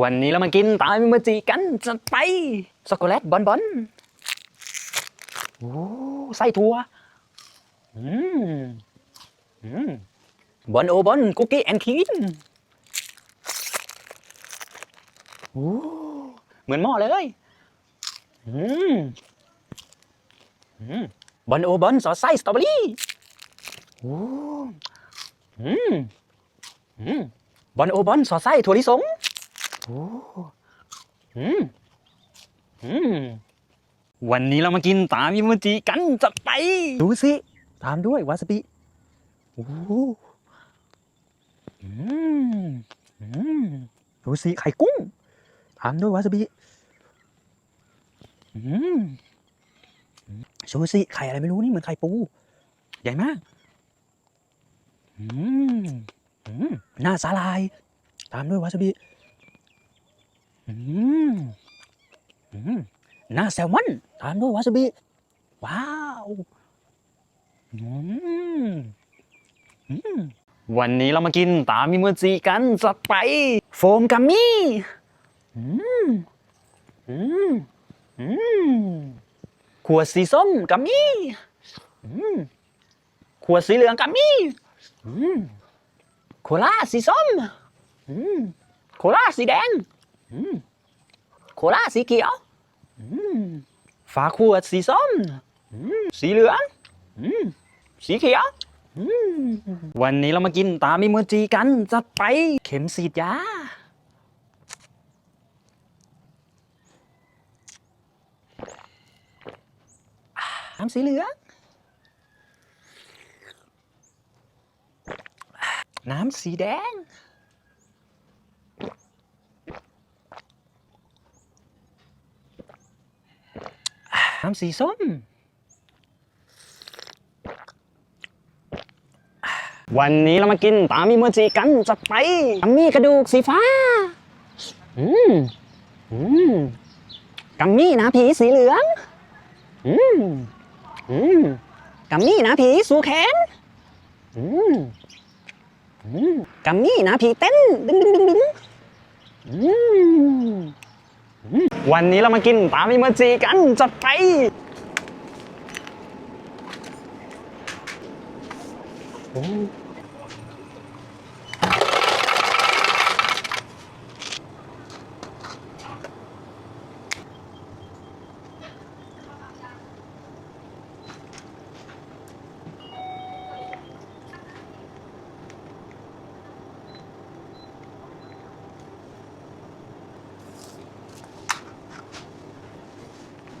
วันนี้เรามากินตามิมจิกันจัดไปช็อกโกแลตบอนบอนโอ้ไส้ถั่วอืมอืมบอนโอบอนคุกกี้แอนด์ครีมโอ้เหมือนหม้อเลยอืมอืมบอนโอบอนสอดไส้สตรอเบอรี่โอ้อืมอืมบอนโอบอนสอดไส้ถั่วลิสง โอ้อืมอืมวันนี้เรามากินตามยิมจิกันจัดไป ดูสิ ตามด้วยวาซาบิโอ้อืมอืมดูสิ ไข่กุ้ง ตามด้วยวาซาบิอืมดูสิ ไข่อะไรไม่รู้นี่เหมือนไข่ปู ใหญ่มากอืมอืมหน้าสาลาย ตามด้วยวาซาบิ อืมอืมหน้าแซลมอนตามด้วยวาซาบิ ว้าวอืมอืมวันนี้เรามากินตามิโมจิกันจัดไป โฟมกัมมี่อืมอืมอืมขวดสีส้มกัมมี่อืมขวดสีเหลืองกัมมี่อืมโคลาสีส้มอืมโคลาสีแดง โคลาสีเขียวอืมฝาขวดสีส้ม สีเหลือง สีเขียว วันนี้เรามากินตามิโมจิกัน จัดไปเข็มสีดยาน้ำสีเหลือง น้ำสีแดง น้ำสีส้ม วันนี้เรามากินตามิโมจิกันจัดไปกัมมี่กระดูกสีฟ้า อืม อืมกัมมี่หนาผีสีเหลือง อืม อืมกัมมี่หนาผีสูแขน อืม อืมกัมมี่หนาผีเต้น ดึงดึงดึงดึงอืม วันนี้เรามากินปลามิโมจิกันจัดไป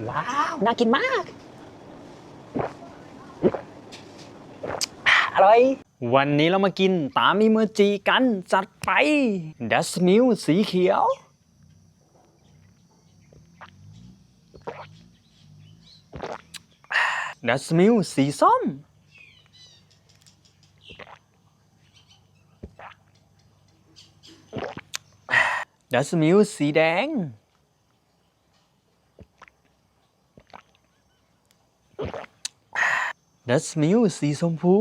ว้าว น่ากินมาก อร่อย วันนี้เรามากินตามิโมจิกันจัดไปดัสมิลสีเขียว ดัสมิลสีส้มดัสมิลสีแดง ดัสมิลสีชมพู